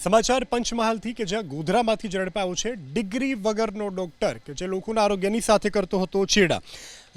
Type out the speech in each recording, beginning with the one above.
સમાચાર પંચમહાલથી કે જ્યાં ગોધરામાંથી ઝડપાયો છે ડિગ્રી વગરનો ડોક્ટર કે જે લોકોના આરોગ્યની સાથે કરતો હતો ચેડા.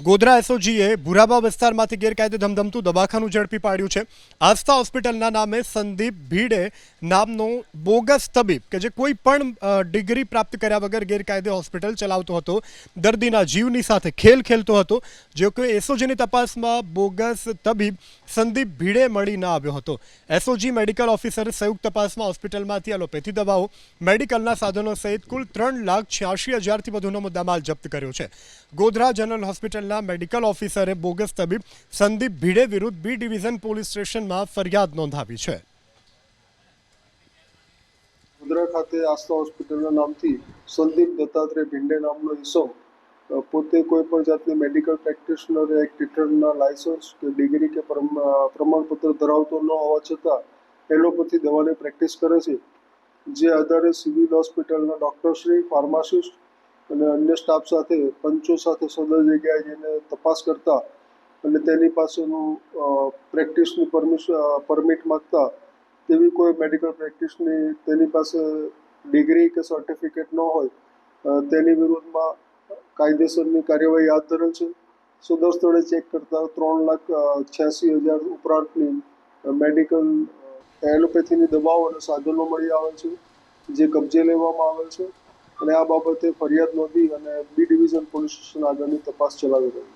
ગોધરા એસઓજીએ ભુરાબા વિસ્તારમાંથી ગેરકાયદે ધમધમતું દવાખાનું ઝડપી પાડ્યું છે. આસ્થા હોસ્પિટલના નામે સંદીપ ભીડે નામનો બોગસ તબીબ કે જે કોઈ પણ ડિગ્રી પ્રાપ્ત કર્યા વગર ગેરકાયદે હોસ્પિટલ ચલાવતો હતો. દર્દીના જીવની સાથે ખેલ ખેલતો હતો. જો કે એસઓજીની તપાસમાં બોગસ તબીબ સંદીપ ભીડે મળી ન આવ્યો હતો. એસઓજી મેડિકલ ઓફિસરે સંયુક્ત તપાસમાં હોસ્પિટલમાંથી એલોપેથી દવાઓ, મેડિકલના સાધનો સહિત કુલ ત્રણ લાખ છ્યાસી હજારથી વધુનો મુદ્દામાલ જપ્ત કર્યો છે. ગોધરા જનરલ હોસ્પિટલના મેડિકલ ઓફિસરે બોગસ તબીબ સંદીપ ભીડે વિરુદ્ધ બી ડિવિઝન પોલીસ સ્ટેશનમાં ફરિયાદ નોંધાવી છે. વડોદરા ખાતે આસ્થા હોસ્પિટલના નામથી સંદીપ દત્તાત્રેય ભીંડે નામનો ઈસમ પોતે કોઈ પણ જાતની મેડિકલ પ્રેક્ટિશનર એક ટીચરના લાયસન્સ કે ડિગ્રી કે પ્રમ- પ્રમાણપત્ર ધરાવતો ન હોવા છતાં એલોપેથી દવાની પ્રેક્ટિસ કરે છે. જે આધારે સિવિલ હોસ્પિટલના ડૉક્ટરશ્રી, ફાર્માસિસ્ટ અને અન્ય સ્ટાફ સાથે, પંચો સાથે સદર જગ્યાએ જઈને તપાસ કરતા અને તેની પાસેનું પ્રેક્ટિસની પરમિશન પરમિટ માગતા તેવી કોઈ મેડિકલ પ્રેક્ટિસની તેની પાસે ડિગ્રી કે સર્ટિફિકેટ ન હોય તેની વિરુદ્ધમાં કાયદેસરની કાર્યવાહી હાથ ધરેલ છે. સદર સ્થળે ચેક કરતા ત્રણ લાખ છ્યાસી હજાર ઉપરાંતની મેડિકલ એલોપેથીની દવાઓ અને સાધનો મળી આવે છે, જે કબજે લેવામાં આવેલ છે. અને આ બાબતે ફરિયાદ નોંધી અને બી ડિવિઝન પોલીસ સ્ટેશન આગળની તપાસ ચલાવી રહી છે.